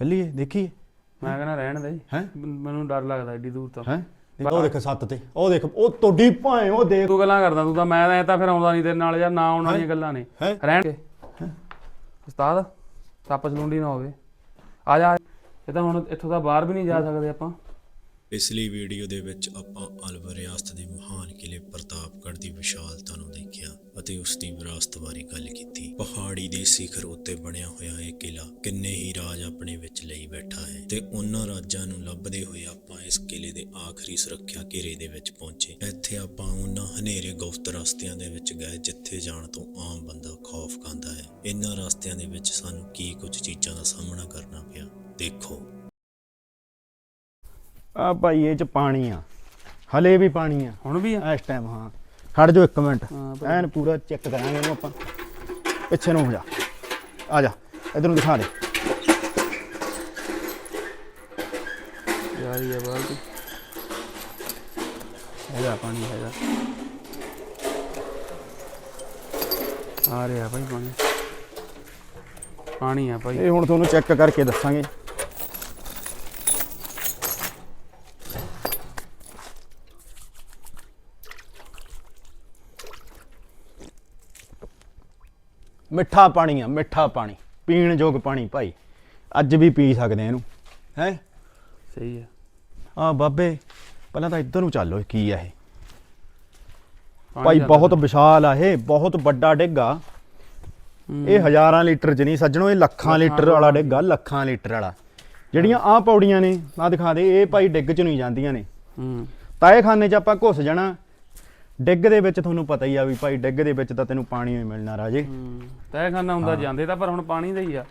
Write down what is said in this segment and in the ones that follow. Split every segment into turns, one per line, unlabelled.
ਚੱਲੀਏ ਦੇਖੀਏ।
ਮੈਂ ਕਹਿੰਦਾ ਰਹਿਣ ਦੇ
ਹੈਂ?
ਮੈਨੂੰ ਡਰ ਲੱਗਦਾ ਏਡੀ ਦੂਰ ਤੋਂ।
ਹੈ? ਉਹ ਦੇਖ ਸੱਤ ਤੇ। ਉਹ ਦੇਖ ਉਹ ਤੁਹਾਡੀ ਭਾਵੇਂ ਉਹ ਦੇਖ।
ਤੂੰ ਗੱਲਾਂ ਕਰਦਾ ਤੂੰ ਤਾਂ ਮੈਂ ਤਾਂ ਐ ਤਾਂ ਫਿਰ ਆਉਂਦਾ ਨਹੀਂ ਤੇਰੇ ਨਾਲ ਯਾਰ ਨਾ ਆਉਣ ਵਾਲੀਆਂ ਗੱਲਾਂ ਨੇ।
ਹੈਂ?
ਰਹਿਣ ਕੇ ਉਸਤਾਦ ਸੱਪ ਚਲੁੰਡੀ ਨਾ ਹੋਵੇ। ਆ ਜਾ। ਇਹ ਤਾਂ ਹੁਣ ਇੱਥੋਂ ਤਾਂ ਬਾਹਰ ਵੀ ਨਹੀਂ ਜਾ ਸਕਦੇ ਆਪਾਂ।
ਪਿਛਲੀ ਵੀਡੀਓ ਦੇ ਵਿੱਚ ਆਪਾਂ ਅਲਵਰ ਰਿਆਸਤ ਦੇ ਮਹਾਨ ਕਿਲੇ ਪ੍ਰਤਾਪਗੜ੍ਹ ਦੀ ਵਿਸ਼ਾਲਤਾ ਨੂੰ ਦੇਖਿਆ ਅਤੇ ਉਸ ਦੀ ਵਿਰਾਸਤ ਬਾਰੇ ਗੱਲ ਕੀਤੀ। ਪਹਾੜੀ ਦੇ ਸਿਖਰ ਉੱਤੇ ਬਣਿਆ ਹੋਇਆ ਇਹ ਕਿਲਾ ਕਿੰਨੇ ਹੀ ਰਾਜ ਆਪਣੇ ਵਿੱਚ ਲਈ ਬੈਠਾ ਹੈ ਤੇ ਉਹਨਾਂ ਰਾਜਾਂ ਨੂੰ ਲੱਭਦੇ ਹੋਏ ਆਪਾਂ ਇਸ ਕਿਲੇ ਦੇ ਆਖਰੀ ਸੁਰੱਖਿਆ ਘੇਰੇ ਦੇ ਵਿੱਚ ਪਹੁੰਚੇ। ਇੱਥੇ ਆਪਾਂ ਉਹਨਾਂ ਹਨੇਰੇ ਗੁਪਤ ਰਸਤਿਆਂ ਦੇ ਵਿੱਚ ਗਏ ਜਿੱਥੇ ਜਾਣ ਤੋਂ ਆਮ ਬੰਦਾ ਖੌਫ ਖਾਂਦਾ ਹੈ। ਇਹਨਾਂ ਰਸਤਿਆਂ ਦੇ ਵਿੱਚ ਸਾਨੂੰ ਕੀ ਕੁਝ ਚੀਜ਼ਾਂ ਦਾ ਸਾਹਮਣਾ ਕਰਨਾ ਪਿਆ? ਦੇਖੋ।
ਆ ਭਾਈ ਇਹ ਚ ਪਾਣੀ ਆ। ਹਲੇ ਵੀ ਪਾਣੀ ਆ।
ਹੁਣ ਵੀ ਆ?
ਇਸ ਟਾਈਮ ਹਾਂ। ਖੜ ਜਾਓ ਇੱਕ ਮਿੰਟ।
ਹਾਂ ਭਾਈ।
ਐਨ ਪੂਰਾ ਚੈੱਕ ਕਰਾਂਗੇ ਇਹਨੂੰ ਆਪਾਂ। ਪਿੱਛੇ ਨੂੰ ਹੋ ਜਾ। ਆ ਜਾ ਇਧਰ ਨੂੰ ਦਿਖਾ ਦੇ।
ਯਾਰ ਇਹ ਦੀ। ਹੈਗਾ ਪਾਣੀ ਹੈਗਾ। ਆ ਰਿਹਾ ਭਾਈ ਪਾਣੀ। ਪਾਣੀ ਆ ਭਾਈ।
ਇਹ ਹੁਣ ਤੁਹਾਨੂੰ ਚੈੱਕ ਕਰਕੇ ਦੱਸਾਂਗੇ। ਮਿੱਠਾ ਪਾਣੀ ਆ ਮਿੱਠਾ ਪਾਣੀ। ਪੀਣ ਯੋਗ ਪਾਣੀ ਭਾਈ। ਅੱਜ ਵੀ ਪੀ ਸਕਦੇ ਆ ਇਹਨੂੰ। ਹੈ?
ਸਹੀ ਹੈ
ਆ ਬਾਬੇ ਪਹਿਲਾਂ ਤਾਂ ਇੱਧਰ ਨੂੰ ਚੱਲੋ ਕੀ ਆ ਇਹ? ਭਾਈ ਬਹੁਤ ਵਿਸ਼ਾਲ ਆ ਇਹ ਬਹੁਤ ਵੱਡਾ ਡਿੱਗਾ। ਇਹ ਹਜ਼ਾਰਾਂ ਲੀਟਰ ਚ ਨਹੀਂ ਸੱਜਣੋ ਇਹ ਲੱਖਾਂ ਲੀਟਰ ਵਾਲਾ ਡਿੱਗਾ ਲੱਖਾਂ ਲੀਟਰ ਵਾਲਾ। ਜਿਹੜੀਆਂ ਆ ਪੌੜੀਆਂ ਨੇ ਆ ਦਿਖਾ ਦੇ ਇਹ ਭਾਈ ਡਿੱਗ ਚ ਨਹੀਂ ਜਾਂਦੀਆਂ ਨੇ।
ਹੂੰ।
ਤਾਏ ਖਾਨੇ ਚ ਆਪਾਂ ਘੁੱਸ ਜਾਣਾ ਡਿੱਗ ਦੇ ਵਿੱਚ ਤੁਹਾਨੂੰ ਪਤਾ ਹੀ ਆ ਵੀ ਭਾਈ ਡਿੱਗ ਦੇ ਵਿੱਚ ਤਾਂ ਤੈਨੂੰ ਪਾਣੀ ਹੀ ਮਿਲਣਾ ਰਾਜੇ।
ਤੈਅ ਖਾਨਾ ਹੁੰਦਾ ਜਾਂਦੇ ਤਾਂ ਪਰ ਹੁਣ ਪਾਣੀ ਦਾ ਹੀ ਆ।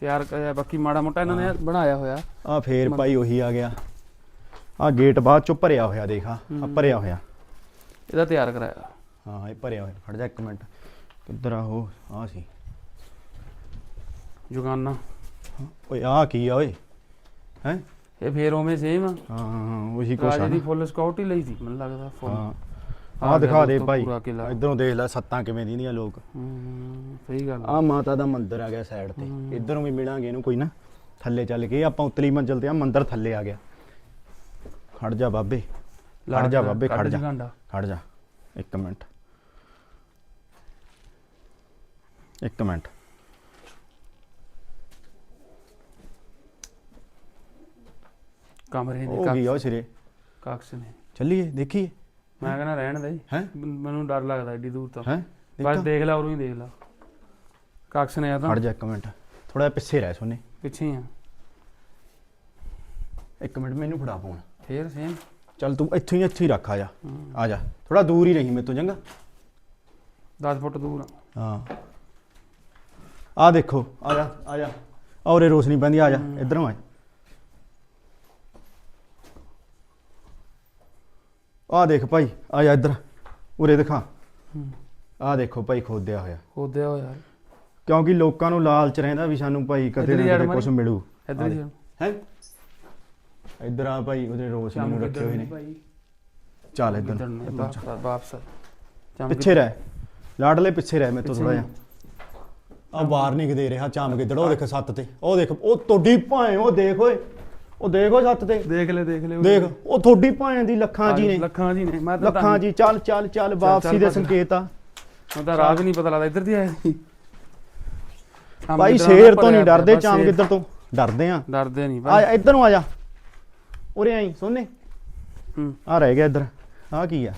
ਤਿਆਰ ਕਰਿਆ ਬਾਕੀ ਮਾੜਾ ਮੋਟਾ ਇਹਨਾਂ ਨੇ ਬਣਾਇਆ ਹੋਇਆ।
ਆ ਫੇਰ ਭਾਈ ਉਹੀ ਆ ਗਿਆ। ਆ ਗੇਟ ਬਾਅਦ ਚੋਂ ਭਰਿਆ ਹੋਇਆ ਦੇਖ ਆ ਭਰਿਆ ਹੋਇਆ।
ਇਹਦਾ ਤਿਆਰ ਕਰਾਇਆ।
ਹਾਂ ਇਹ ਭਰਿਆ ਹੋਇਆ। ਖੜ ਜਾ ਇੱਕ ਮਿੰਟ। ਕਿੱਧਰ ਆ ਉਹ? ਆ ਸੀ।
ਜੁਗਾਨਾ।
ਓਏ ਆ ਕੀ ਆ ਓਏ? ਹੈ?
ਇਹ ਫੇਰ ਉਵੇਂ ਸੇਮ ਆ।
ਹਾਂ ਹਾਂ ਉਹੀ ਕੁਛ ਆ
ਰਾਜੇ ਦੀ। ਫੁੱਲ ਸਕਾਊਟ ਹੀ ਲਈ ਸੀ ਮੈਨੂੰ ਲੱਗਦਾ ਫੁੱਲ
ਹਾਂ।
ਆ
ਆ
ਗਿਆ
ਦਿਖਾ ਦੇ ਭਾਈ।
ਪੂਰਾ।
ਇਧਰੋਂ ਦੇਖ ਲੈ ਸੱਤਾਂ ਕਿਵੇਂ ਦੀਆਂ ਲੋਕ।
ਹੂੰ ਸਹੀ ਗੱਲ ਆ।
ਮਾਤਾ ਦਾ ਮੰਦਿਰ ਆ ਗਿਆ ਸਾਈਡ ਤੇ। ਇਧਰੋਂ ਵੀ ਮਿਲਾਂਗੇ ਇਹਨੂੰ ਕੋਈ ਨਾ। ਥੱਲੇ ਚੱਲ ਕੇ ਆਪਾਂ ਉਤਲੀ ਮੰਜ਼ਲ ਤੇ ਆ ਮੰਦਿਰ ਥੱਲੇ ਆ ਗਿਆ। ਖੜ ਜਾ ਬਾਬੇ। ਖੜ ਜਾ ਬਾਬੇ ਖੜ ਜਾ। ਖੜ ਜਾ। ਇੱਕ ਮਿੰਟ। ਇੱਕ ਮਿੰਟ।
ਕਮਰੇ ਦੇ
ਹੋ ਗਈ ਉਹ ਸਿਰੇ।
ਕਾਕਸ ਨੇ
ਚੱਲੀਏ ਦੇਖੀਏ।
ਮੈਂ ਕਹਿੰਦਾ ਰਹਿਣ ਦੇ
ਹੈ?
ਮੈਨੂੰ ਡਰ ਲੱਗਦਾ ਏਡੀ ਦੂਰ ਤੋਂ।
ਹੈ?
ਬਸ ਦੇਖ ਲੈ ਉਰੋਂ ਹੀ ਦੇਖ ਲੈ। ਕਾਕਸ ਨੇ ਆ ਤਾਂ।
ਖੜ ਜਾ ਇੱਕ ਮਿੰਟ। ਥੋੜਾ ਪਿੱਛੇ ਰਹਿ ਸੋਨੇ।
ਪਿੱਛੇ ਹੀ ਆ।
ਇੱਕ ਮਿੰਟ ਮੈਨੂੰ ਫੜਾ ਫੋਨ।
ਫੇਰ ਸੇਮ
ਚੱਲ ਤੂੰ ਇੱਥੋਂ ਹੀ ਇੱਥੇ ਹੀ ਰੱਖ ਆ ਜਾ। ਆ ਜਾ। ਥੋੜਾ ਦੂਰ ਹੀ ਰਹੀ ਮੇਰੇ ਤੋਂ ਚੰਗਾ?
10 ਫੁੱਟ ਦੂਰ ਆ।
ਹਾਂ। ਆ ਦੇਖੋ ਆ ਜਾ ਆ ਜਾ। ਔਰੇ ਰੋਸ਼ਨੀ ਪੈਂਦੀ ਆ ਜਾ। ਇਧਰੋਂ ਆ। ਆ ਦੇਖ ਭਾਈ ਆ ਜਾ ਇੱਧਰ ਉਰੇ ਦਿਖਾ। ਆ ਦੇਖੋ ਭਾਈ ਖੋਦਿਆ ਹੋਇਆ।
ਖੋਦਿਆ ਹੋਇਆ।
ਕਿਉਂਕਿ ਲੋਕਾਂ ਨੂੰ ਲਾਲਚ ਰਹਿੰਦਾ ਵੀ ਸਾਨੂੰ ਭਾਈ ਕਦੇ ਨਾ ਕਦੇ। ਕੁਝ ਮਿਲੂ।
ਇੱਧਰ ਹੀ?
ਇੱਧਰ ਆ ਭਾਈ ਉਹਦੇ ਰੋਸ਼ਨੀ ਨੂੰ ਰੱਖੇ ਹੋਏ ਨੇ। ਚੱਲ
ਇੱਧਰ ਵਾਪਸ
ਪਿੱਛੇ ਰਹਿ। ਲਾਡਲੇ ਪਿੱਛੇ ਰਹਿ ਮੇਰੇ ਤੋਂ ਥੋੜਾ ਜਿਹਾ। ਆ ਵਾਰਨਿੰਗ ਦੇ ਰਿਹਾ ਚਾਮ ਗਿੱਦੜ ਉਹ ਦੇਖ ਸੱਤ ਤੇ। ਉਹ ਦੇਖ ਉਹ ਤੁਹਾਡੀ ਭਾਵੇਂ ਉਹ ਦੇਖ ਓਏ। ਉਹ ਦੇਖੋ ਸੱਤ ਤੇ।
ਦੇਖ ਲੈ ਦੇਖ ਲੈ
ਦੇਖ ਉਹ ਤੁਹਾਡੀ ਭਾਵੇਂ ਦੀ ਲੱਖਾਂ ਜੀ ਨੇ।
ਲੱਖਾਂ ਜੀ ਨੇ ਮੈਂ ਤਾਂ
ਲੱਖਾਂ ਜੀ ਚੱਲ ਚੱਲ ਚੱਲ ਵਾਪਸੀ ਦੇ। ਸੰਕੇਤ ਆ।
ਮੈਨੂੰ ਤਾਂ ਰਾਹ ਵੀ ਨਹੀਂ ਪਤਾ ਲੱਗਦਾ ਇੱਧਰ ਦੀ ਆਇਆ ਸੀ।
ਭਾਈ ਸ਼ੇਰ ਤੋਂ ਨਹੀਂ ਡਰਦੇ ਚਾਮ। ਗਿੱਦੜ ਤੋਂ? ਡਰਦੇ ਆ।
ਡਰਦੇ ਨਹੀਂ
ਆ
ਭਾਈ
ਜਾ, ਇੱਧਰ ਨੂੰ ਆ ਜਾ। ਉਰੇ ਆਈ ਸੋਨੇ।
ਹੂੰ।
ਆ ਰਹਿ ਗਿਆ ਇੱਧਰ। ਆ ਕੀ ਆ?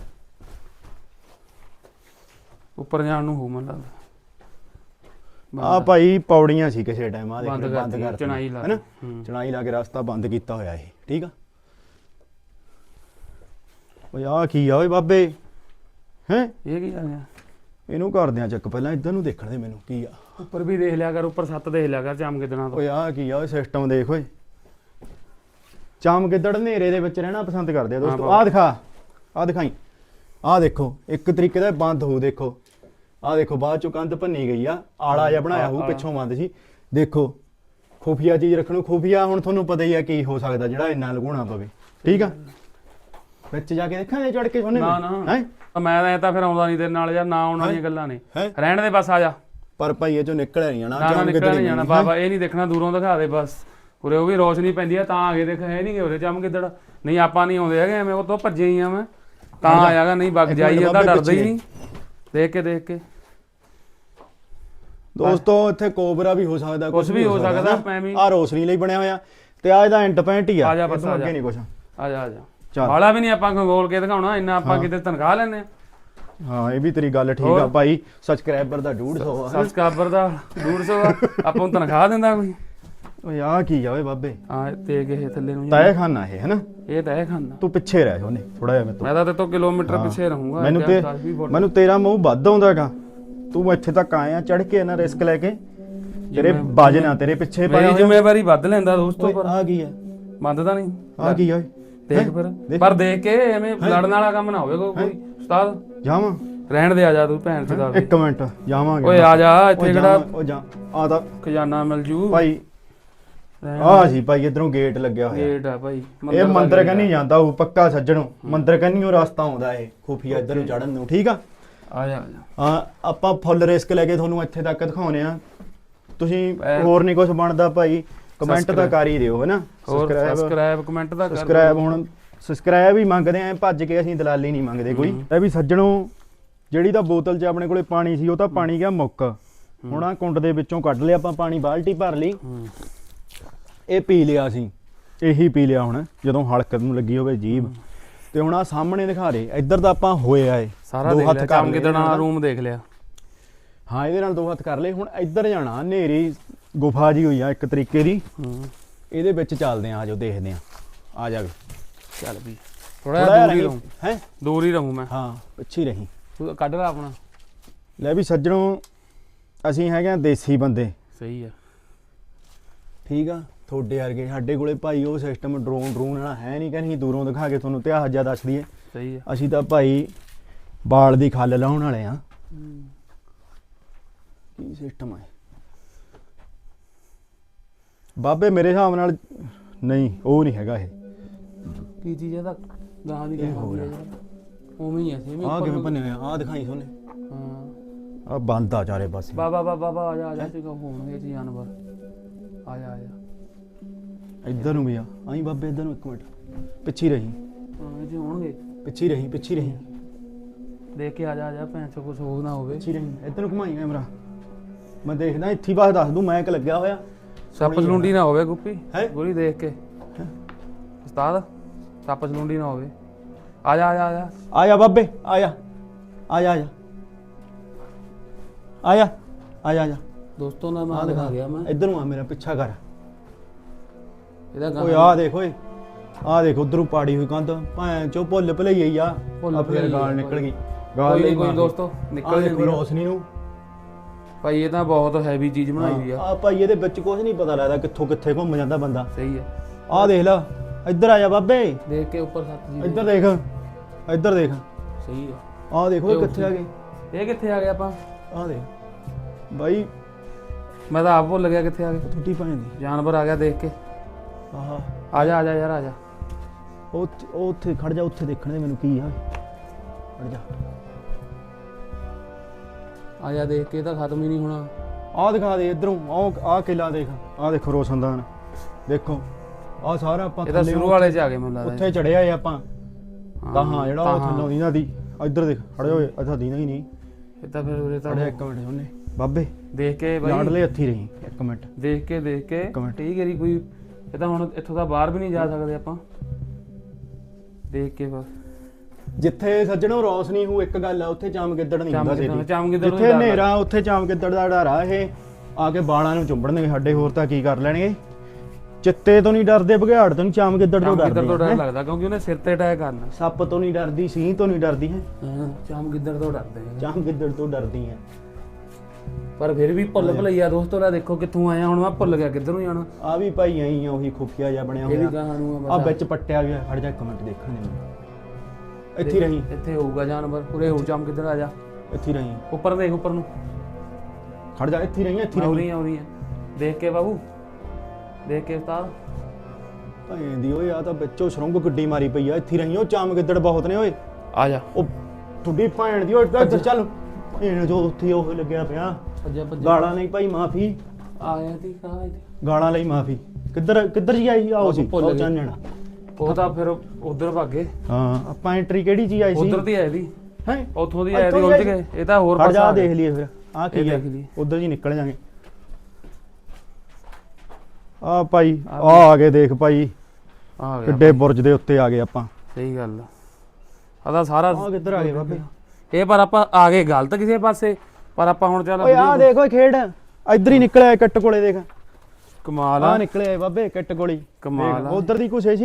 ਉੱਪਰ ਜਾਣ ਨੂੰ ਹੋ ਮਨ ਲੱਗਦਾ।
ਆ ਭਾਈ ਪੌੜੀਆਂ ਸੀ ਕਿਸੇ ਟਾਈਮ ਆ ਦੇਖ
ਬੰਦ ਕਰਤੀ, ਚਣਾਈ ਲਾ
ਹੈਨਾ। ਚਣਾਈ ਲਾ ਕੇ ਰਸਤਾ ਬੰਦ ਕੀਤਾ ਹੋਇਆ ਇਹ ਠੀਕ ਆ? ਓਏ ਆ ਕੀ ਆ ਓਏ ਬਾਬੇ? ਹੈ?
ਇਹ ਕੀ ਆ ਗਿਆ?
ਇਹਨੂੰ ਕਰਦੇ ਆ ਚੱਕ ਪਹਿਲਾਂ ਇੱਧਰ ਨੂੰ ਦੇਖਣ ਦੇ ਮੈਨੂੰ ਕੀ ਆ?
ਉੱਪਰ ਵੀ ਦੇਖ ਲਿਆ ਕਰ ਉੱਪਰ ਸੱਤ ਦੇਖ ਲਿਆ ਕਰ ਚਮਕ ਗਿੱਦੜਾਂ ਤੋਂ।
ਓਏ ਆ ਕੀ ਆ ਓਏ ਸਿਸਟਮ ਦੇਖ ਓਏ। ਚਾਮ ਗਿੱਦੜ ਹਨੇਰੇ ਦੇ ਵਿੱਚ ਰਹਿਣਾ ਪਸੰਦ ਕਰਦੇ ਆ ਦੋਸਤੋ। ਆ ਦਿਖਾ ਆ ਦਿਖਾਈ। ਆ ਦੇਖੋ ਇੱਕ ਤਰੀਕੇ ਦਾ ਬੰਦ ਹੋ ਦੇਖੋ। ਆ ਦੇਖੋ ਬਾਅਦ ਚੋਂ ਕੰਧ ਭੰਨੀ ਗਈ ਆ। ਆਲਾ ਜਿਹਾ ਬਣਾਇਆ ਹੋਊ। ਪਿੱਛੋਂ ਬੰਦ ਸੀ ਦੇਖੋ ਖੁਫੀਆ ਚੀਜ਼ ਰੱਖਣ ਖੁਫੀਆ ਹੁਣ ਤੁਹਾਨੂੰ ਪਤਾ ਹੀ ਆ ਕੀ ਹੋ ਸਕਦਾ ਜਿਹੜਾ ਇੰਨਾ ਲਗਾਉਣਾ ਪਵੇ। ਠੀਕ ਆ? ਵਿੱਚ ਜਾ ਕੇ ਦੇਖਾਂਗੇ ਚੜ ਕੇ ਉਹਨੇ
ਨਾ, ਨਾ।
ਹੈ?
ਮੈਂ ਤਾਂ ਐ ਤਾਂ ਫਿਰ ਆਉਂਦਾ ਨਹੀਂ ਤੇਰੇ ਨਾਲ ਯਾਰ ਨਾ ਆਉਣ ਵਾਲੀਆਂ ਗੱਲਾਂ ਨੇ? ਰਹਿਣ ਦੇ ਬਸ ਆ ਜਾ।
ਪਰ ਭਾਈ ਇਹ ਚੋਂ ਨਿਕਲਿਆ ਨਹੀਂ ਜਾਣਾ
ਨਿਕਲ
ਗਿੱਦੜ
ਨਹੀਂ ਜਾਣਾ? ਬਾਬਾ ਇਹ ਨਹੀਂ ਦੇਖਣਾ ਦੂਰੋਂ ਦਿਖਾ ਦੇ ਬਸ। ਉਰੇ ਉਹ ਵੀ ਰੋਸ਼ਨੀ ਪੈਂਦੀ ਆ ਤਾਂ ਆ ਕੇ ਦੇਖ ਹੈ ਨਹੀਂ ਉਰੇ ਚਮ ਗਿੱਦੜ। ਨਹੀਂ ਆਪਾਂ ਨਹੀਂ ਆਉਂਦੇ ਹੈਗੇ ਐਵੇਂ ਉਹ ਤੋਂ ਭੱਜੇ ਹੀ ਆ ਮੈਂ। ਤਾਂ ਆਇਆਗਾ ਨਹੀਂ ਵਗ ਜਾਈ
ਬਾਬੇ
ਡਰਦਾ ਹੀ। ਨਹੀਂ। ਦੇਖ ਕੇ ਦੇਖ ਕੇ।
ਦੋਸਤੋ ਇੱਥੇ ਕੋਬਰਾ ਵੀ ਹੋ ਸਕਦਾ
ਕੁਛ ਵੀ ਹੋ ਸਕਦਾ, ਐਵੇਂ।
ਆ ਰੋਸ਼ਨੀ ਲਈ ਬਣਿਆ ਹੋਇਆ। ਤੇ ਆ ਇਹਦਾ ਐਂਡ ਪੁਆਇੰਟ ਹੀ ਆ।
ਆ ਜਾ ਬਸ,
ਅੱਗੇ। ਨਹੀਂ ਕੁਛ।
ਆ ਜਾ ਆ ਜਾ।
ਚੱਲ।
ਵਾਲਾ ਵੀ ਨਹੀਂ ਆਪਾਂ ਗੋਲ ਕੇ ਦਿਖਾਉਣਾ ਇੰਨਾ ਆਪਾਂ ਕਿਤੇ ਤਨਖਾਹ ਲੈਨੇ ਆ
ਹਾਂ ਇਹ ਵੀ ਤੇਰੀ ਗੱਲ ਠੀਕ? ਆ ਭਾਈ। ਸਬਸਕ੍ਰਾਈਬਰ ਦਾ 150 ਆ।
ਸਬਸਕ੍ਰਾਈਬਰ ਦਾ 150 ਆ। ਆਪਾਂ ਨੂੰ ਤਨਖਾਹ ਦਿੰਦਾ ਕੋਈ?
ਓਏ ਆ ਕੀ ਆ ਓਏ ਬਾਬੇ?
ਹਾਂ ਤੇ ਇਹ ਥੱਲੇ ਨੂੰ
ਤੈ ਖਾਨਾ ਇਹ ਹੈਨਾ?
ਇਹ ਤਾਂ ਇਹ ਖਾਨਾ।
ਤੂੰ ਪਿੱਛੇ ਰਹਿ ਉਹਨੇ ਥੋੜਾ ਜਿਹਾ ਤੋਂ।
ਮੈਂ ਤਾਂ ਤੇ ਤੋਂ ਕਿਲੋਮੀਟਰ ਪਿੱਛੇ ਰਹੂੰਗਾ
ਮੈਨੂੰ ਤੇ
ਫੁੱਟ।
ਮੈਨੂੰ ਤੇਰਾ ਮੂੰਹ ਵੱਧ ਆਉਂਦਾਗਾ। ਤੂੰ ਇੱਥੇ ਤੱਕ ਆਇਆ ਚੜ ਕੇ ਨਾ ਰਿਸਕ ਲੈ ਕੇ। ਤੇਰੇ
ਜਿਵੇਂ-
ਬਾਜਣਾ ਤੇਰੇ ਪਿੱਛੇ ਪਾਇਆ
ਮੇਰੀ
ਹੋਇਆ।
ਜ਼ਿੰਮੇਵਾਰੀ ਵੱਧ ਲੈਂਦਾ ਦੋਸਤੋ ਪਰ
ਆ ਕੀ ਆ?
ਮੰਨਦਾ ਨਹੀਂ।
ਆ ਕੀ ਆ ਓਏ?
ਦੇਖ ਫਿਰ।
ਦੇਖ।
ਪਰ ਦੇਖ ਕੇ ਐਵੇਂ ਲੜਨ ਵਾਲਾ ਕੰਮ ਨਾ ਹੋਵੇ ਕੋਈ। ਉਸਤਾਦ
ਜਾਵਾਂ?
ਰਹਿਣ ਦੇ ਆ ਜਾ ਤੂੰ ਭੈਣ ਚਦਾ
ਇੱਕ ਮਿੰਟ ਜਾਵਾਂਗੇ।
ਓਏ ਆ ਜਾ ਇੱਥੇ ਕਿਹੜਾ
ਉਹ ਜਾ ਆ ਤਾਂ
ਖਜ਼ਾਨਾ ਮਿਲ ਜੂ।
ਭਾਈ ਆ ਸੀ ਭਾਈ ਇਧਰੋਂ ਗੇਟ ਲੱਗਿਆ ਹੋਇਆ।
ਗੇਟ ਆ ਭਾਈ
ਇਹ ਮੰਦਰ ਕੰਨੀ ਜਾਂਦਾ ਉਹ ਪੱਕਾ ਸੱਜਣੋ। ਮੰਦਰ ਕੰਨੀ ਉਹ ਰਸਤਾ ਆਉਂਦਾ ਇਹ ਖੁਫੀਆ ਇੱਧਰ ਨੂੰ ਚੜਨ ਨੂੰ ਠੀਕ ਆ?
ਆ ਜਾ ਆ
ਆਪਾਂ ਫੁੱਲ ਰਿਸਕ ਲੈ ਕੇ ਤੁਹਾਨੂੰ ਇੱਥੇ ਤੱਕ ਦਿਖਾਉਨੇ ਆ। ਤੁਸੀਂ ਹੋਰ ਨਹੀਂ ਕੁਝ ਬਣਦਾ ਭਾਈ ਕਮੈਂਟ ਤਾਂ। ਕਰ ਹੀ ਦਿਓ ਹੈਨਾ?
ਸਬਸਕ੍ਰਾਈਬ ਕਮੈਂਟ ਦਾ ਕਰ
ਸਬਸਕ੍ਰਾਈਬ ਹੁਣ ਸਬਸਕ੍ਰਾਈਬ ਹੀ ਮੰਗਦੇ ਆਂ ਭੱਜ ਕੇ ਅਸੀਂ ਦਲਾਲੀ ਨਹੀਂ ਮੰਗਦੇ ਕੋਈ। ਇਹ ਵੀ ਸੱਜਣੋ ਜਿਹੜੀ ਤਾਂ ਬੋਤਲ 'ਚ ਆਪਣੇ ਕੋਲੇ ਪਾਣੀ ਸੀ ਉਹ ਤਾਂ ਪਾਣੀ ਗਿਆ ਮੁੱਕ। ਹੁਣ ਆ ਕੁੰਡ ਦੇ ਵਿੱਚੋਂ ਕੱਢ ਲਿਆ ਆਪਾਂ ਪਾਣੀ ਬਾਲਟੀ ਭਰ ਲਈ। ਇਹ ਪੀ ਲਿਆ ਸੀ। ਇਹੀ ਪੀ ਲਿਆ ਹੁਣ ਜਦੋਂ ਹਲਕ ਨੂੰ ਲੱਗੀ ਹੋਵੇ ਜੀਭ। ਤੇ ਹੁਣ ਆ ਸਾਹਮਣੇ ਦਿਖਾ ਰਹੇ ਇੱਧਰ ਤਾਂ ਆਪਾਂ ਹੋਏ ਆਏ
ਸਾਰਾ ਦੇਖ ਲਿਆ ਚਮ ਕੇ ਦਣਾ ਰੂਮ ਦੇਖ ਲਿਆ।
ਹਾਂ ਇਹਦੇ ਨਾਲ ਦੋ ਹੱਥ ਕਰ ਲਏ ਹੁਣ ਇੱਧਰ ਜਾਣਾ ਹਨੇਰੀ ਗੁਫਾ ਜੀ ਹੋਈ ਆ ਇੱਕ ਤਰੀਕੇ ਦੀ। ਇਹਦੇ ਵਿੱਚ ਚੱਲਦੇ ਆ ਆਜੋ ਦੇਖਦੇ ਆ। ਆ ਜਾ
ਚੱਲ ਵੀ। ਥੋੜਾ ਦੂਰ ਹੀ ਰਹੂੰ
ਹੈ?
ਦੂਰ ਹੀ ਰਹੂੰ ਮੈਂ।
ਹਾਂ ਪਿੱਛੇ ਰਹੀ।
ਤੂੰ ਕੱਢ ਲੈ ਆਪਣਾ।
ਲੈ ਵੀ ਸੱਜਣੋ ਅਸੀਂ ਹੈਗੇ ਆ ਦੇਸੀ ਬੰਦੇ।
ਸਹੀ ਆ।
ਠੀਕ ਆ? ਤੁਹਾਡੇ ਵਰਗੇ ਸਾਡੇ ਕੋਲੇ ਭਾਈ ਉਹ ਸਿਸਟਮ ਡਰੋਨ ਡਰੂਨ ਵਾਲਾ ਹੈ ਨਹੀਂ ਕਿ ਅਸੀਂ ਦੂਰੋਂ ਦਿਖਾ ਕੇ ਤੁਹਾਨੂੰ ਇਤਿਹਾਸ ਜ਼ਿਆਦਾ ਦੱਸ ਦਈਏ।
ਸਹੀ ਆ।
ਅਸੀਂ ਤਾਂ ਭਾਈ ਬਾਲ ਦੀ ਖੱਲ ਲਾਉਣ ਵਾਲੇ ਆ। ਕੀ ਸਿਸਟਮ ਹੈ ਬਾਬੇ ਮੇਰੇ ਹਿਸਾਬ ਨਾਲ ਨਹੀਂ ਉਹ ਨਹੀਂ ਹੈਗਾ ਇਹ।
ਕੀ ਚੀਜ਼ ਆ ਤਾਂ ਗਾਂ ਦੀ
ਇਹ ਹੋਰ ਆ।
ਉਵੇਂ ਹੀ ਆ ਸੀ
ਆਹ ਕਿਵੇਂ ਭੰਨੇ ਹੋਏ ਆ? ਆਹ ਦਿਖਾਈ ਸੋਨੇ
ਹਾਂ।
ਆ ਬੰਦ ਆ ਚਾਰੇ ਪਾਸੇ।
ਬਾਬਾ ਬਾਬਾ ਬਾਬਾ ਆ ਜਾ ਆ ਜਾ ਤੇ ਹੋਣਗੇ ਜੀ ਜਾਨਵਰ। ਆ ਜਾ ਆ ਜਾ।
ਇੱਧਰ ਨੂੰ ਵੀ ਆ ਆਈ ਬਾਬੇ ਇੱਧਰ ਨੂੰ ਇੱਕ ਮਿੰਟ। ਪਿੱਛੇ ਰਹੀ।
ਹਾਂ ਜੀ ਹੋਣਗੇ।
ਪਿੱਛੇ ਰਹੀ ਪਿੱਛੇ ਰਹੀ।
ਦੇਖ ਕੇ ਆ ਜਾ ਆ ਜਾ ਭੈਣ ਚੋ ਕੁਝ ਹੋ ਨਾ ਹੋਵੇ।
ਪਿੱਛੇ ਰਹੀ। ਇੱਧਰ ਨੂੰ ਘੁਮਾਈ ਕੈਮਰਾ। ਮੈਂ ਦੇਖਦਾ ਇੱਥੇ ਬਸ ਦੱਸ ਦੂੰ ਮੈਂ ਕਿ ਲੱਗਿਆ ਹੋਇਆ।
ਸੱਪ ਸਲੂੰਡੀ ਨਾ ਹੋਵੇ ਗੁੱਪੀ।
ਹੈਂ?
ਗੋਲੀ ਦੇਖ ਕੇ। ਉਸਤਾਦ ਸੱਪ ਸਲੂੰਡੀ ਨਾ ਹੋਵੇ। ਆ ਜਾ ਆ ਜਾ ਆ ਜਾ।
ਆ ਜਾ ਬਾਬੇ ਆ ਜਾ। ਆ ਜਾ ਆ ਜਾ। ਆ ਜਾ ਆ ਜਾ ਆ ਜਾ।
ਦੋਸਤੋ ਨਾਲ
ਆ
ਮੈਂ ਦਿਖਾ। ਗਿਆ ਮੈਂ।
ਇੱਧਰ ਨੂੰ ਆ ਮੇਰਾ ਪਿੱਛਾ ਕਰ।
ਇਹਦਾ
ਓਏ
ਗਾਂ
ਆ ਦੇਖ ਓਏ ਆ ਦੇਖ ਉਧਰੋਂ ਪਾੜੀ ਹੋਈ ਕੰਧ। ਭੈਣ ਚੋ ਭੁੱਲ ਭੁਲਈ ਆ।
ਭੁੱਲ
ਆ ਫੇਰ
ਭੁਲਈ
ਗਾਲ ਨਿਕਲ ਗਈ। ਗਾਲ
ਨਹੀਂ
ਨਹੀਂ
ਕੋਈ ਦੋਸਤੋ ਨਿਕਲ ਜਾਂਦੀ ਆ।
ਰੋਸ਼ਨੀ ਨੂੰ।
ਭਾਈ ਇਹ ਤਾਂ ਬਹੁਤ ਹੈਵੀ ਚੀਜ਼ ਬਣਾਈ ਹੋਈ ਆ।
ਆ ਭਾਈ ਇਹਦੇ ਵਿੱਚ ਕੁਝ ਨਹੀਂ ਪਤਾ ਲੱਗਦਾ ਕਿੱਥੋਂ ਕਿੱਥੇ ਘੁੰਮ ਜਾਂਦਾ ਬੰਦਾ।
ਸਹੀ ਆ।
ਆ ਦੇਖ ਲੈ ਇੱਧਰ ਆ ਜਾ ਬਾਬੇ।
ਦੇਖ ਕੇ ਉੱਪਰ ਸੱਤ ਜੀ।
ਇੱਧਰ ਦੇਖ ਇੱਧਰ ਦੇਖ।
ਸਹੀ ਆ।
ਆ ਦੇਖੋ ਕਿੱਥੇ ਆ ਗਏ?
ਇਹ ਕਿੱਥੇ ਆ ਗਏ ਆਪਾਂ?
ਆ ਦੇਖ। ਬਾਈ।
ਮੈਂ ਤਾਂ ਆਪ ਭੁੱਲ ਗਿਆ ਕਿੱਥੇ ਆ ਗਏ।
ਟੁੱਟੀ ਦੀ।
ਜਾਨਵਰ ਆ ਗਿਆ ਦੇਖ ਕੇ।
ਆਹਾ।
ਆ ਜਾ ਆ ਜਾ ਯਾਰ ਆ ਜਾ।
ਉਹ ਉੱਥੇ- ਉਹ ਉੱਥੇ ਖੜ ਜਾ ਉੱਥੇ ਦੇਖਣ ਦੇ ਮੈਨੂੰ ਕੀ ਆ। ਖੜ ਜਾ।
ਆ ਜਾ ਦੇਖ ਕੇ ਇਹ ਤਾਂ ਖਤਮ ਹੀ ਨਹੀਂ ਹੋਣਾ।
ਆਹ ਦਿਖਾ ਦੇ ਇਧਰੋਂ ਆਹ ਆਹ ਕਿਲਾ ਦੇਖ। ਆਹ ਦੇਖੋ ਰੋਸ਼ਨਦਾਨ ਦੇਖੋ ਆਹ ਸਾਰਾ ਆਪਾਂ
ਇਹ ਤਾਂ
ਥੱਲੇ
ਸ਼ੁਰੂ ਵਾਲੇ ਚ ਆ ਗਏ ਮੈਨੂੰ ਲੱਗਦਾ
ਉੱਥੇ ਚੜਿਆ ਏ ਆਪਾਂ। ਤਾਂ ਹਾਂ ਜਿਹੜਾ ਉਹ ਥੱਲੋਂ ਦੀ ਨਦੀ ਇੱਧਰ ਦੇਖ ਖੜੇ ਹੋਏ ਅੱਛਾ ਦੀਨਾ ਹੀ ਨਹੀਂ।
ਇਹ ਤਾਂ ਫਿਰ ਉਰੇ ਤਾਂ
ਖੜਿਆ ਇੱਕ ਮਿੰਟ ਉਹਨੇ। ਬਾਬੇ
ਦੇਖ ਕੇ ਬਾਈ।
ਲੈ ਹੱਥੀ ਰਹੀ ਇੱਕ ਮਿੰਟ।
ਦੇਖ ਕੇ ਦੇਖ ਕੇ।
ਇੱਕ ਮਿੰਟ।
ਠੀਕ ਹੈ ਕੋਈ ਇਹ ਤਾਂ ਹੁਣ ਇੱਥੋਂ ਦਾ ਬਾਹਰ ਵੀ ਨਹੀਂ ਜਾ ਸਕਦੇ ਆਪਾਂ। ਦੇਖ ਕੇ ਬਸ।
ਜਿੱਥੇ ਸੱਜਣੋ ਰੋਸ਼ਨੀ ਹੋ ਇੱਕ ਗੱਲ ਆ ਉੱਥੇ ਚਾਮ ਗਿੱਦੜ ਨਹੀਂ ਹੁੰਦਾ
ਚਮਗਿੱਦੜ-
ਛੇਤੀ।
ਚਮਗਿੱਦੜ ਨੂੰ
ਜਿੱਥੇ
ਡਰ
ਹਨੇਰਾ ਉੱਥੇ ਚਾਮ ਗਿੱਦੜ ਦਾ ਡਰ ਆ ਇਹ। ਆ ਕੇ ਬਾਲਾਂ ਨੂੰ ਚੁੰਬੜਨਗੇ ਸਾਡੇ ਹੋਰ ਤਾਂ ਕੀ ਕਰ ਲੈਣਗੇ। ਚਿੱਤੇ ਤੋਂ ਨਹੀਂ ਡਰਦੇ ਬਘਿਆੜ ਤੋਂ ਨਹੀਂ ਚਾਮ ਗਿੱਦੜ ਤੋਂ
ਤੋਂ
ਡਰਦੇ
ਡਰ
ਹੈਂ?
ਲੱਗਦਾ ਕਿਉਂਕਿ ਉਹਨੇ ਸਿਰ ਤੇ ਅਟੈਕ ਕਰਨਾ।
ਸੱਪ ਤੋਂ ਨਹੀਂ ਡਰਦੀ ਸੀ ਤੋਂ ਨਹੀਂ ਡਰਦੀ ਹੈ।
ਹਾਂ ਚਾਮ ਗਿੱਦੜ ਤੋਂ ਡਰਦੇ ਆ।
ਚਾਮ ਗਿੱਦੜ ਤੋਂ ਡਰਦੀ ਹੈ।
ਪਰ ਫਿਰ ਵੀ ਭੁੱਲ ਭੁਲਈਆ ਦੋਸਤੋ ਲੈ ਦੇਖੋ ਕਿੱਥੋਂ ਆਇਆ ਹੁਣ ਮੈਂ ਭੁੱਲ ਗਿਆ ਕਿੱਧਰ ਨੂੰ ਜਾਣਾ।
ਆ ਵੀ ਭਾਈ ਐਂ ਆ ਉਹੀ ਖੁਫੀਆ ਜਿਹਾ ਬਣਿਆ
ਇਹ ਵੀ
ਹੋਇਆ।
ਗਾਹਾਂ ਨੂੰ ਆ
ਆ
ਬਸ
ਵਿੱਚ ਪੱਟਿਆ ਗਿਆ ਖੜ ਜਾ ਇੱਕ ਮਿੰਟ ਦੇਖਣ ਦੇ ਮੈਨੂੰ। ਇੱਥੇ ਹੀ ਰਹੀ।
ਇੱਥੇ ਹੋਊਗਾ ਜਾਨਵਰ ਪੂਰੇ ਹੋ ਚਾਮ ਕਿੱਧਰ ਆ ਜਾ।
ਇੱਥੇ ਹੀ ਰਹੀ।
ਉੱਪਰ ਦੇਖ ਉੱਪਰ ਨੂੰ।
ਖੜ ਜਾ ਇੱਥੇ ਹੀ ਰਹੀ ਇੱਥੇ ਹੀ ਰਹੀ।
ਆਉਣੀ ਆਉਣੀ ਆ ਦੇਖ ਕੇ ਬਾਬੂ ਦੇਖ ਕੇ ਉਸਤਾਦ।
ਭਾਈ ਦੀ ਓਏ ਆ ਤਾਂ ਵਿੱਚੋਂ ਸਰੰਗ ਗੱਡੀ ਮਾਰੀ ਪਈ ਆ ਇੱਥੇ ਹੀ ਰਹੀ ਉਹ ਚਾਮ ਗਿੱਦੜ ਬਹੁਤ ਨੇ ਓਏ।
ਆ ਜਾ।
ਉਹ ਤੁਹਾਡੀ ਭੈਣ ਦੀ ਓਏ ਇੱਧਰ ਚੱਲ। ਇਹ ਜੋ ਉੱਥੇ ਉਹ ਲੱਗਿਆ ਪਿਆ। ਗਾਲਾਂ ਲਈ ਭਾਈ ਮਾਫੀ।
ਆਇਆ ਤੀ ਕਾ
ਗਾਲਾਂ ਲਈ ਮਾਫੀ। ਕਿੱਧਰ ਕਿੱਧਰ ਜੀ ਆਈ? ਆਓ ਸੀ
ਭੁੱਲ
ਉਹ
ਗਏ।
ਚਾਨਣਾ।
ਉਹ ਤਾਂ ਫਿਰ ਉਧਰ ਭਾਗੇ
ਹਾਂ ਆਪਾਂ ਐਂਟਰੀ ਕਿਹੜੀ ਚੀਜ਼ ਆਈ ਸੀ?
ਉਧਰ ਦੀ ਆਏ ਦੀ।
ਹੈ?
ਉੱਥੋਂ ਦੀ ਆਏ ਦੀ ਉਲਝ
ਆਈ
ਗਏ। ਇਹ ਤਾਂ ਹੋਰ
ਹਟ
ਪਾਸਾ
ਜਾ
ਆ
ਦੇਖ। ਲਈਏ ਫਿਰ। ਆ
ਇਹ
ਕੀ ਹੈ?
ਦੇਖ ਲਈਏ।
ਉਧਰ ਜੀ ਨਿਕਲ ਜਾਾਂਗੇ। ਆ ਭਾਈ
ਆ
ਆ ਆ ਗਏ ਦੇਖ ਭਾਈ।
ਆ ਗਿਆ
ਕਿੱਡੇ ਬੁਰਜ ਦੇ ਉੱਤੇ ਆ ਗਏ ਆਪਾਂ।
ਸਹੀ ਗੱਲ ਆ ਤਾਂ ਸਾਰਾ
ਆ ਕਿੱਧਰ ਆ ਗਏ ਬਾਬੇ?
ਇਹ ਪਰ ਆਪਾਂ ਆ ਗਏ ਗਲਤ ਕਿਸੇ ਪਾਸੇ। ਪਰ ਆਪਾਂ ਹੁਣ ਚੱਲ
ਓਏ ਆ ਦੇਖ ਓਏ ਖੇਡ। ਇੱਧਰ ਹੀ ਨਿਕਲਿਆ ਕੱਟ ਕੋਲੇ ਦੇਖ।
ਕਮਾਲ
ਆ
ਆ।
ਨਿਕਲਿਆ ਬਾਬੇ ਕੱਟ ਕੋਲੀ
ਕਮਾਲ ਆ।
ਉਧਰ ਦੀ ਕੁਛ ਸੀ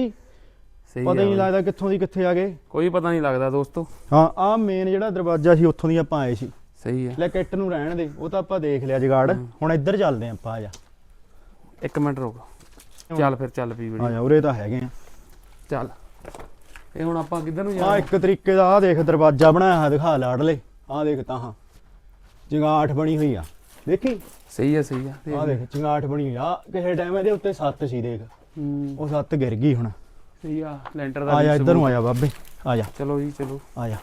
ਸਹੀ
ਪਤਾ ਹੀ ਨਹੀਂ
ਆ।
ਲੱਗਦਾ ਕਿੱਥੋਂ ਦੀ ਕਿੱਥੇ ਆ ਗਏ।
ਕੋਈ ਪਤਾ ਨਹੀਂ ਲੱਗਦਾ ਦੋਸਤੋ।
ਹਾਂ ਆ ਮੇਨ ਜਿਹੜਾ ਦਰਵਾਜ਼ਾ ਸੀ ਉੱਥੋਂ ਦੀ ਆਪਾਂ ਆਏ ਸੀ।
ਸਹੀ ਹੈ
ਲੈ ਕਿੱਟ ਨੂੰ ਰਹਿਣ ਦੇ ਉਹ ਤਾਂ ਆਪਾਂ ਦੇਖ ਲਿਆ ਜਗਾੜ। ਹੁਣ ਇੱਧਰ ਚੱਲਦੇ ਆਂ ਆਪਾਂ ਆ ਜਾ।
ਇੱਕ ਮਿੰਟ ਰੁਕ। ਚੱਲ ਫਿਰ ਚੱਲ ਪੀ
ਆ
ਵੀਡੀਓ
ਜਾ ਉਰੇ ਤਾਂ ਹੈਗੇ ਆ।
ਚੱਲ। ਇਹ ਹੁਣ ਆਪਾਂ ਕਿੱਧਰ ਨੂੰ
ਆ
ਜਾਣਾ?
ਇੱਕ ਤਰੀਕੇ ਦਾ ਆ ਦੇਖ ਦਰਵਾਜ਼ਾ ਬਣਾਇਆ ਹੋਇਆ ਦਿਖਾ ਲਾੜਲੇ ਆ ਦੇਖ ਤਾਂ ਹਾਂ। ਜਗਾਠ ਬਣੀ ਹੋਈ ਆ। ਦੇਖੀ?
ਸਹੀ ਹੈ ਸਹੀ ਹੈ
ਆ। ਦੇਖ ਜਗਾਠ ਬਣੀ ਹੋਈ ਆ। ਕਿਸੇ ਟਾਈਮ ਇਹਦੇ ਉੱਤੇ ਸੱਤ ਸੀ ਦੇਖ।
ਹੂੰ।
ਉਹ ਸੱਤ ਗਿਰ ਗਈ ਹੁਣ।
ਸਹੀ ਆ ਲੈਂਟਰ ਦਾ
ਆ ਜਾ ਇੱਧਰ ਨੂੰ। ਆ ਜਾ ਬਾਬੇ। ਆ ਜਾ।
ਚਲੋ ਜੀ ਚਲੋ।
ਆ ਜਾ।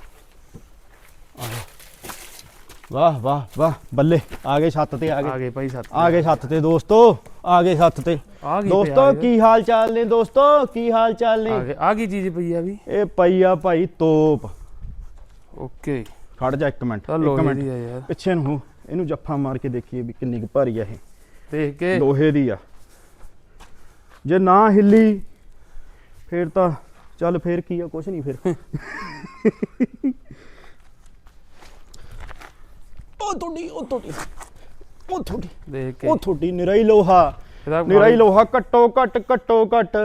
ਆ ਜਾ। ਵਾਹ ਵਾਹ ਵਾਹ ਬੱਲੇ। ਆ ਗਏ ਛੱਤ ਤੇ ਆ
ਆ
ਗਏ
ਗਏ ਭਾਈ ਸੱਤ
ਆ ਗਏ ਛੱਤ ਤੇ ਦੋਸਤੋ। ਆ ਗਏ ਛੱਤ ਤੇ।
ਆ ਗਈ
ਦੋਸਤੋ ਕੀ ਹਾਲ ਚਾਲ ਨੇ ਦੋਸਤੋ? ਕੀ ਹਾਲ ਚਾਲ
ਆ
ਨੇ
ਗਏ। ਆ ਕੀ ਚੀਜ਼ ਪਈ ਆ ਵੀ।
ਇਹ ਪਈ ਆ ਭਾਈ ਤੋਪ।
ਓਕੇ।
ਖੜ ਜਾ ਇੱਕ ਮਿੰਟ
ਤਾਂ
ਇੱਕ
ਲੋਹੇ
ਮਿੰਟ।
ਦੀ ਆ ਯਾਰ।
ਪਿੱਛੇ ਨੂੰ ਹੋ, ਇਹਨੂੰ ਜੱਫਾ ਮਾਰ ਕੇ ਦੇਖੀਏ ਵੀ ਕਿੰਨੀ ਕੁ ਭਾਰੀ ਆ ਇਹ।
ਦੇਖ ਕੇ।
ਲੋਹੇ ਦੀ ਆ। ਜੇ ਨਾ ਹਿੱਲੀ ਫੇਰ ਤਾਂ ਚੱਲ ਫੇਰ ਕੀ ਆ ਕੁਛ ਨਹੀਂ ਫਿਰ। ਉਹ ਤੁਹਾਡੀ ਉਹ ਤੁਹਾਡੀ ਉਹ ਤੁਹਾਡੀ
ਦੇਖ ਕੇ।
ਉਹ ਤੁਹਾਡੀ ਨਿਰਾਈ ਲੋਹਾ। ਨਿਰਾਈ ਲੋਹਾ ਘੱਟੋ ਘੱਟ ਘੱਟੋ ਘੱਟ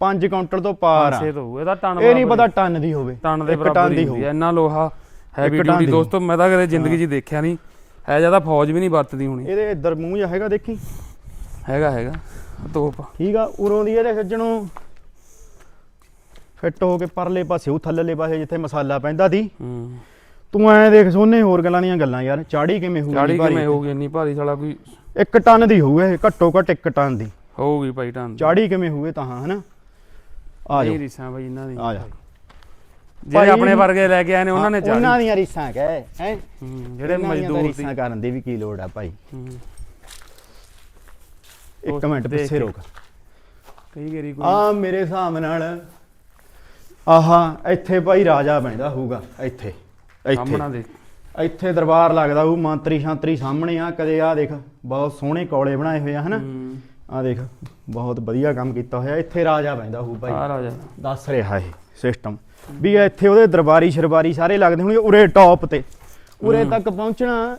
5 ਕਾਉਂਟਰ ਤੋਂ ਪਾਰ ਆ। ਇਹ ਨਹੀਂ ਪਤਾ ਟਨ ਦੀ ਹੋਵੇ
ਟਨ ਦੇ ਬਰਾਬਰ ਹੀ
ਦੀ
ਹੁੰਦੀ ਹੈ ਇੰਨਾ ਲੋਹਾ ਹੈਵੀ ਡਿਊਟੀ। ਦੋਸਤੋ ਮੈਂ ਤਾਂ ਕਦੇ ਜ਼ਿੰਦਗੀ 'ਚ ਦੇਖਿਆ ਨਹੀਂ। ਹੈ ਜ਼ਿਆਦਾ ਫੌਜ ਵੀ ਨਹੀਂ ਵਰਤਦੀ ਹੋਣੀ।
ਇਹਦੇ ਇੱਧਰ ਮੂੰਹ ਜਿਹਾ ਹੈਗਾ ਦੇਖੀ?
ਹੈਗਾ ਹੈਗਾ। ਤੋਪ
ਠੀਕ ਆ ਉਰੋਂ ਦੀ ਇਹਦੇ ਸੱਜਣੋਂ ਫਿੱਟ ਹੋ ਕੇ ਪਰਲੇ ਪਾਸੇ ਉਹ ਥੱਲੇਲੇ ਪਾਸੇ ਜਿੱਥੇ ਮਸਾਲਾ ਪੈਂਦਾ ਸੀ।
ਹੂੰ।
ਤੂੰ ਐਂ ਦੇਖ ਸੋਨੇ ਹੋਰ ਗੱਲਾਂ ਦੀਆਂ ਗੱਲਾਂ ਯਾਰ ਚਾੜੀ ਕਿਵੇਂ ਹੋਊਗੀ
ਚਾੜੀ? ਕਿਵੇਂ ਹੋਊਗੀ ਇੰਨੀ ਭਾਰੀ ਸਾਲਾ ਕੋਈ
ਇੱਕ ਟਨ ਦੀ ਹੋਊ ਇਹ ਘੱਟੋ ਘੱਟ ਇੱਕ ਟਨ ਦੀ।
ਹੋਊਗੀ ਭਾਈ ਟਨ।
ਚਾੜੀ ਕਿਵੇਂ ਹੋਊਗੇ ਤਾਂ ਹਨਾ? ਆ ਜਾ
ਰੀਸਾਂ ਭਾਈ ਇਹਨਾਂ ਦੀ।
ਆ ਜਾ।
ਜਿਹੜੇ ਆਪਣੇ ਵਰਗੇ ਲੈ ਕੇ ਆਏ ਨੇ ਉਹਨਾਂ ਨੇ ਚਾੜੀ
ਉਹਨਾਂ ਦੀਆਂ ਰੀਸਾਂ ਕਹਿ ਹੈ?
ਜਿਹੜੇ ਮਜ਼ਦੂਰ
ਰੀਸਾਂ ਕਰਨ ਦੀ ਵੀ ਕੀ ਲੋੜ ਆ ਭਾਈ? ਇੱਕ ਮਿੰਟ ਪਿੱਛੇ। ਰੁਕ।
ਕਈ ਗੇਰੀ ਕੋਈ
ਆ ਮੇਰੇ ਹਿਸਾਬ ਨਾਲ ਆਹਾ ਇੱਥੇ ਭਾਈ ਰਾਜਾ ਬੈਂਦਾ ਹੋਊਗਾ ਇੱਥੇ। ਇੱਥੇ। ਇੱਥੇ ਦਰਬਾਰ ਲੱਗਦਾ ਉਹ ਮੰਤਰੀ ਸ਼ਾਂਤਰੀ ਸਾਹਮਣੇ ਆ ਕਦੇ ਆ ਦੇਖ ਬਹੁਤ ਸੋਹਣੇ ਕੌਲੇ ਬਣਾਏ ਹੋਏ ਆ ਹਨਾ? ਆ ਦੇਖ ਬਹੁਤ ਵਧੀਆ ਕੰਮ ਕੀਤਾ ਹੋਇਆ ਇੱਥੇ ਰਾਜਾ ਬੈਂਦਾ ਹੋਊ ਭਾਈ।
ਆ ਰਾਜਾ।
ਦੱਸ ਰਿਹਾ ਇਹ ਸਿਸਟਮ ਵੀ ਇੱਥੇ ਉਹਦੇ ਦਰਬਾਰੀ ਸ਼ਰਬਾਰੀ ਸਾਰੇ ਲੱਗਦੇ ਹੋਣਗੇ ਉਰੇ ਟੌਪ ਤੇ। ਉਰੇ ਤੱਕ ਪਹੁੰਚਣਾ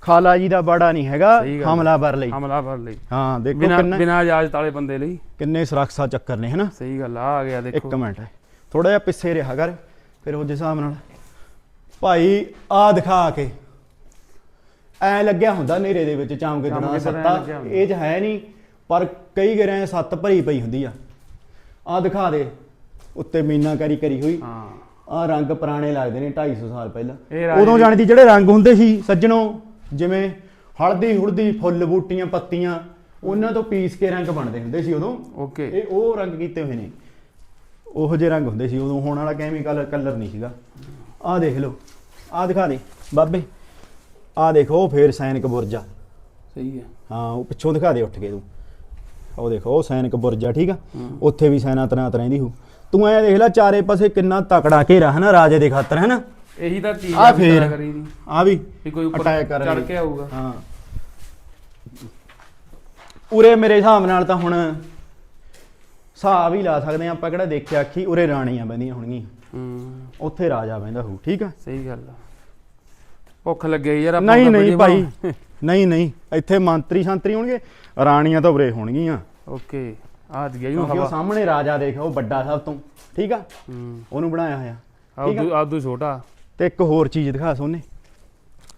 ਖਾਲਾ ਜੀ ਦਾ ਬੜਾ ਨਹੀਂ ਹੈਗਾ। ਹਮਲਾਵਰ ਲਈ।
ਹਮਲਾ ਭਰ ਲਈ।
ਹਾਂ ਦੇਖੋ ਕਿੰਨੇ
ਬਿਨਾ ਇਜਾਜ਼ਤ ਵਾਲੇ ਬੰਦੇ ਲਈ।
ਕਿੰਨੇ ਸੁਰੱਖਿਆ ਚੱਕਰ ਨੇ ਹਨਾ?
ਸਹੀ ਗੱਲ ਆ ਆ ਗਿਆ ਦੇਖੋ।
ਇੱਕ ਮਿੰਟ। ਥੋੜਾ ਜਿਹਾ ਪਿੱਛੇ ਰਿਹਾ ਕਰ ਫਿਰ ਉਹਦੇ ਹਿਸਾਬ ਨਾਲ। ਭਾਈ ਆ ਦਿਖਾ ਕੇ। ਐ ਲੱਗਿਆ ਹੁੰਦਾ ਨੇਰੇ ਦੇ ਵਿੱਚ ਚਮਕ ਜਣਾ ਸੱਤਾ। ਇਹ ਚ ਹੈ ਨਹੀਂ ਪਰ ਕਈ ਗਰਾਂ ਸੱਤ ਭਰੀ ਪਈ ਹੁੰਦੀ ਆ। ਆ ਦਿਖਾ ਦੇ। ਉੱਤੇ ਮੀਨਾਕਾਰੀ ਕਰੀ ਹੋਈ।
ਹਾਂ।
ਆ ਰੰਗ ਪੁਰਾਣੇ ਲੱਗਦੇ ਨੇ 250 ਸਾਲ ਪਹਿਲਾਂ।
ਰਾਜੇ
ਉਦੋਂ
ਦੀ-
ਜਾਣਦੀ ਜਿਹੜੇ ਰੰਗ ਹੁੰਦੇ ਸੀ ਸੱਜਣੋ ਜਿਵੇਂ ਹਲਦੀ ਹੁਲਦੀ ਫੁੱਲ ਬੂਟੀਆਂ ਪੱਤੀਆਂ ਉਹਨਾਂ ਤੋਂ ਪੀਸ ਕੇ ਰੰਗ ਬਣਦੇ ਹੁੰਦੇ ਸੀ ਉਦੋਂ।
ਓਕੇ।
ਇਹ ਉਹ ਰੰਗ ਕੀਤੇ ਹੋਏ ਨੇ। ਉਹੋ ਜਿਹੇ ਰੰਗ ਹੁੰਦੇ ਸੀ ਉਦੋਂ। ਹੁਣ ਵਾਲਾ ਕੈਮੀਕਲ ਕਲਰ ਨਹੀਂ ਸੀਗਾ। ਆਹ ਦੇਖ ਲਓ। ਆਹ ਦਿਖਾ ਦੇ ਬਾਬੇ। ਆਹ ਦੇਖੋ ਉਹ ਫੇਰ ਸੈਨਿਕ ਬੁਰਜਾ
ਸਹੀ ਹੈ।
ਹਾਂ ਉਹ ਪਿੱਛੋਂ ਦਿਖਾ ਦੇ ਉੱਠ ਕੇ ਤੂੰ। ਉਹ ਦੇਖੋ ਉਹ ਸੈਨਿਕ ਬੁਰਜਾ ਠੀਕ ਆ। ਉੱਥੇ ਵੀ ਸੈਨਾ ਤਨਾਤ ਰਹਿੰਦੀ ਹੂ ਤੂੰ ਐ ਦੇਖ ਲੈ ਚਾਰੇ ਪਾਸੇ ਕਿੰਨਾ ਤਕੜਾ ਘੇਰਾ ਹੈ ਨਾ ਰਾਜੇ ਦੇ ਖਾਤਰ ਹੈ ਨਾ?
ਇਹੀ ਤਾਂ ਚੀਜ਼
ਆ ਫੇਰ
ਕਰੀ ਦੀ।
ਆ ਵੀ
ਵੀ ਕੋਈ ਉੱਪਰ
ਅਟੈਕ ਕਰਨ
ਚੜ। ਕੇ ਆਊਗਾ।
ਹਾਂ। ਉਰੇ ਮੇਰੇ ਹਿਸਾਬ ਨਾਲ ਤਾਂ ਹੁਣ ਹਿਸਾਬ ਹੀ ਲਾ ਸਕਦੇ ਆ ਆਪਾਂ ਕਿਹੜਾ ਦੇਖਿਆ ਅੱਖੀ ਉਰੇ ਰਾਣੀਆਂ ਬੈੰਦੀਆਂ ਹੋਣਗੀਆਂ।
ਹੂੰ।
ਉੱਥੇ ਰਾਜਾ ਬੈੰਦਾ ਹੋਊ ਠੀਕ ਆ?
ਸਹੀ ਗੱਲ ਆ। ਭੁੱਖ ਲੱਗੀ ਯਾਰ ਆਪਾਂ
ਨਹੀਂ
ਤਾਂ
ਨਹੀਂ
ਵੀਡੀਓ
ਭਾਈ। ਨਹੀਂ ਨਹੀਂ। ਇੱਥੇ ਮੰਤਰੀ ਸ਼ਾਂਤਰੀ ਹੋਣਗੇ ਰਾਣੀਆਂ ਤਾਂ ਉਰੇ ਹੋਣਗੀਆਂ।
ਓਕੇ। ਆ ਗਿਆ ਇਹਨੂੰ
ਕਿਉਂਕਿ ਉਹ
ਹਵਾ।
ਸਾਹਮਣੇ ਰਾਜਾ ਦੇਖ ਉਹ ਵੱਡਾ ਸਭ ਤੋਂ। ਠੀਕ ਆ?
ਹੂੰ।
ਉਹਨੂੰ ਬਣਾਇਆ ਹੋਇਆ। ਠੀਕ ਆ?
ਆਦੂ ਆਦੂ ਛੋਟਾ।
ਤੇ ਇੱਕ ਹੋਰ ਚੀਜ਼ ਦਿਖਾ ਸੋਨੇ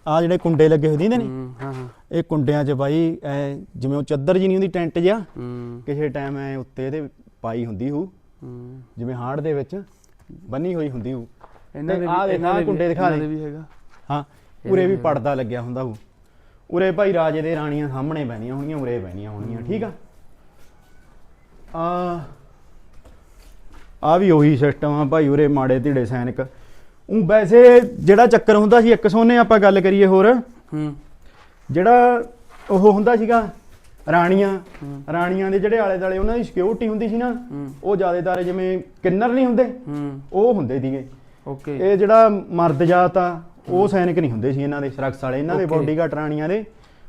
ਆ ਜਿਹੜੇ ਕੁੰਡੇ ਲੱਗੇ ਹੁੰਦੇ ਨੇ
ਹੂੰ ਹਾਂ ਹਾਂ।
ਇਹ ਕੁੰਡਿਆਂ 'ਚ ਬਾਈ ਐ ਜਿਵੇਂ ਉਹ ਚੱਦਰ ਜੀ ਨਹੀਂ ਹੁੰਦੀ ਟੈਂਟ ਜਿਹਾ
ਹੂੰ।
ਕਿਸੇ ਟਾਈਮ ਐ ਉੱਤੇ ਇਹਦੇ ਪਾਈ ਹੁੰਦੀ ਹੋਊ
ਹੂੰ।
ਜਿਵੇਂ ਹਾੜ ਦੇ ਵਿੱਚ ਬੰਨੀ ਹੋਈ ਹੁੰਦੀ ਹੋਊ
ਇਹਨਾਂ ਦੇ
ਆਹ
ਵੀ
ਦੇਖ,
ਇਹਨਾਂ
ਆਹ
ਦੇ
ਕੁੰਡੇ
ਵੀ-
ਦਿਖਾ
ਇਹਨਾਂ
ਦੇ।
ਦੇ ਵੀ ਹੈਗਾ।
ਹਾਂ ਉਰੇ ਵੀ ਪਰਦਾ ਲੱਗਿਆ ਹੁੰਦਾ ਹੋਊ ਉਰੇ ਭਾਈ ਰਾਜੇ ਦੇ ਰਾਣੀਆਂ ਸਾਹਮਣੇ ਬੈਣੀਆਂ ਹੋਣਗੀਆਂ ਉਰੇ ਬੈਣੀਆਂ ਹੋਣਗੀਆਂ ਠੀਕ ਆ? ਆ ਆ ਵੀ ਉਹੀ ਸਿਸਟਮ ਆ ਭਾਈ ਉਰੇ ਮਾੜੇ ਢੀੜੇ ਸੈਨਿਕ। ਉਹ ਵੈਸੇ ਜਿਹੜਾ ਚੱਕਰ ਹੁੰਦਾ ਸੀ ਇੱਕ ਸੋਨੇ ਆਪਾਂ ਗੱਲ ਕਰੀਏ ਹੋਰ।
ਹੂੰ।
ਜਿਹੜਾ ਉਹ ਹੁੰਦਾ ਸੀਗਾ ਰਾਣੀਆਂ। ਰਾਣੀਆਂ ਦੇ ਜਿਹੜੇ ਆਲੇ ਦਾਲੇ ਉਹਨਾਂ ਦੀ ਸਿਕਿਉਰਿਟੀ ਹੁੰਦੀ ਸੀ ਨਾ ਉਹ ਜ਼ਿਆਦਾਤਰ ਜਿਵੇਂ ਕਿੰਨਰ ਨਹੀਂ ਹੁੰਦੇ ਉਹ ਹੁੰਦੇ ਸੀਗੇ।
ਓਕੇ।
ਇਹ ਜਿਹੜਾ ਮਰਦ ਜਾਤ ਆ ਉਹ ਸੈਨਿਕ ਨਹੀਂ ਹੁੰਦੇ ਸੀ ਇਹਨਾਂ ਦੇ ਸੁਰੱਖਿਆ ਵਾਲੇ। ਇਹਨਾਂ ਦੇ. ਬੋਡੀਗਾਰਡ ਰਾਣੀਆਂ ਦੇ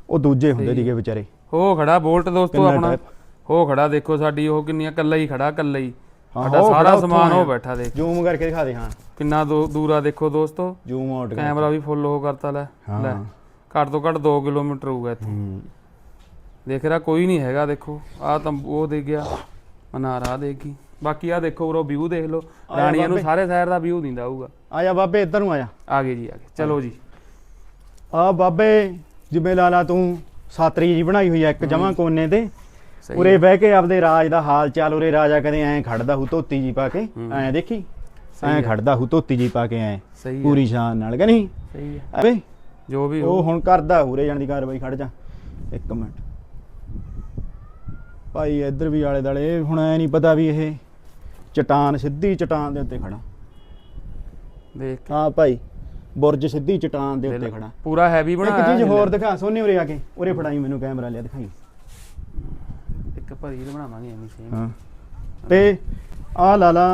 ਉਹ ਦੂਜੇ ਹੁੰਦੇ ਸੀਗੇ ਵਿਚਾਰੇ।
ਹੋ ਖੜਾ ਬੋਲਟ ਦੋਸਤੋ ਆਪਣਾ? ਹੋ ਖੜਾ ਦੇਖੋ ਸਾਡੀ ਉਹ ਕਿੰਨੀਆਂ ਕੱਲਾ ਹੀ ਖੜਾ ਕੱਲਾ ਹੀ।
ਹਾਂ,
ਸਾਡਾ ਸਾਰਾ ਸਮਾਨ। ਉਹ ਬੈਠਾ ਦੇਖ।
ਜ਼ੂਮ ਕਰਕੇ ਦਿਖਾ ਦੇ ਹਾਂ।
ਕਿੰਨਾ ਦੂਰ ਦੇਖੋ ਦੋਸਤੋ।
ਜ਼ੂਮ ਆਊਟ
ਕੈਮਰਾ ਵੀ ਫੁੱਲ ਉਹ ਕਰਤਾ ਲੈ
ਹਾਂ।
ਲੈ। ਘੱਟ ਤੋਂ ਘੱਟ 2 ਕਿਲੋਮੀਟਰ ਹੋਊਗਾ ਇੱਥੇ।
ਹੂੰ।
ਦੇਖ ਰਿਹਾ ਕੋਈ ਨਹੀਂ ਹੈਗਾ ਦੇਖੋ। ਆ ਤਾਂ ਉਹ ਦੇ ਗਿਆ ਮਨਾਰਾ ਦੇਗੀ ਬਾਕੀ ਆ ਦੇਖੋ ਉਰੋ ਵਿਊ ਦੇਖ ਲਓ। ਰਾਣੀਆਂ ਨੂੰ। ਸਾਰੇ ਸ਼ਹਿਰ ਦਾ ਵਿਊ ਦਿੰਦਾ ਹੋਊਗਾ।
ਆ ਜਾ ਬਾਬੇ ਇੱਧਰ ਨੂੰ ਆ ਜਾ।
ਆ ਗਏ ਜੀ ਆ ਗਏ। ਚਲੋ ਜੀ।
ਆ ਬਾਬੇ ਜਿਵੇਂ ਲਾ ਲਾ ਤੂੰ ਸਾਤਰੀ ਜੀ ਬਣਾਈ ਹੋਈ ਆ ਇੱਕ ਜਮਾਂ ਕੋਨੇ ਤੇ। ਉਰੇ। ਬਹਿ ਕੇ ਆਪਦੇ ਰਾਜ ਦਾ ਹਾਲ ਚਾਲ ਉਰੇ ਰਾਜਾ ਕਦੇ ਐਂ ਖੜਦਾ ਹੂ ਧੋਤੀ ਜੀ ਪਾ ਕੇ ਐਂ ਦੇਖੀ? ਐਂ। ਖੜਦਾ ਹੂ ਧੋਤੀ ਜੀ ਪਾ ਕੇ ਐਂ ਪੂਰੀ ਸ਼ਾਨ ਨਾਲ ਕਿ ਨਹੀਂ?
ਸਹੀ ਹੈ।
ਅਬੇ
ਜੋ ਵੀ
ਉਹ ਹੁਣ ਕਰਦਾ ਉਰੇ ਜਾਣ ਦੀ ਕਾਰਵਾਈ ਖੜ ਜਾ। ਇੱਕ ਮਿੰਟ। ਭਾਈ ਇੱਧਰ ਵੀ ਆਲੇ ਦਾਲੇ ਹੁਣ ਐ ਨਹੀਂ ਪਤਾ ਵੀ ਇਹ ਚਟਾਨ ਸਿੱਧੀ ਚਟਾਨ ਦੇ ਉੱਤੇ ਖੜਾ।
ਦੇਖ
ਹਾਂ ਭਾਈ ਬੁਰਜ ਸਿੱਧੀ ਚਟਾਨ ਦੇ ਉੱਤੇ। ਖੜਾ।
ਪੂਰਾ ਹੈਵੀ
ਇੱਕ
ਬਣਾਇਆ
ਚੀਜ਼
ਇਹਨੇ।
ਹੋਰ ਦਿਖਾ ਸੋਨੇ ਉਰੇ ਆ ਕੇ। ਉਰੇ ਫੜਾਈ ਮੈਨੂੰ ਕੈਮਰਾ ਲਿਆ ਦਿਖਾਈ।
ਇੱਕ ਭਰੀ ਬਣਾਵਾਂਗੇ ਐਵੇਂ ਸੇਮ
ਹਾਂ। ਤੇ ਆ ਲਾਲਾ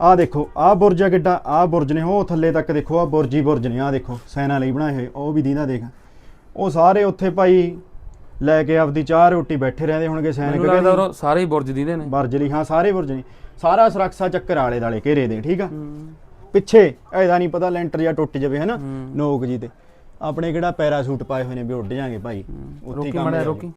ਆ ਦੇਖੋ ਆ ਬੁਰਜ ਆ ਕਿੱਡਾ ਆ ਬੁਰਜ ਨੇ ਉਹ ਥੱਲੇ ਤੱਕ ਦੇਖੋ ਆ ਬੁਰਜੀ ਬੁਰਜ ਨੇ ਆ ਦੇਖੋ ਸੈਨਾ ਲਈ ਬਣਾਏ ਹੋਏ ਉਹ ਵੀ ਦੀਨਾ ਦੇਖ। ਉਹ ਸਾਰੇ ਉੱਥੇ ਭਾਈ ਲੈ ਕੇ ਆਪਦੀ ਚਾਹ ਰੋਟੀ ਬੈਠੇ ਰਹਿੰਦੇ ਹੋਣਗੇ ਸੈਨਿਕ
ਮੈਨੂੰ ਲੱਗਦਾ ਉਰੋਂ ਸਾਰੇ ਹੀ ਬੁਰਜ ਦੀਦੇ ਨੇ।
ਬੁਰਜ ਲਈ ਹਾਂ ਸਾਰੇ ਬੁਰਜ ਨੇ। ਸਾਰਾ ਸੁਰੱਖਿਆ ਚੱਕਰ ਆਲੇ ਦਾਲੇ ਘੇਰੇ ਦੇ ਠੀਕ ਆ। ਪਿੱਛੇ ਇਹਦਾ ਨਹੀਂ ਪਤਾ ਲੈਂਟਰ ਜਾਂ ਟੁੱਟ ਜਾਵੇ ਹਨਾ। ਨੋਕ ਜੀ ਤੇ। ਆਪਣੇ ਕਿਹੜਾ ਪੈਰਾਸ਼ੂਟ ਪਾਏ ਹੋਏ ਨੇ ਵੀ ਉੱਡ ਜਾਾਂਗੇ ਭਾਈ। ਉੱਥੇ ਹੀ
ਰੋਕੀ
ਕੰਮ
ਮੜਿਆ। ਰੋਕੀ।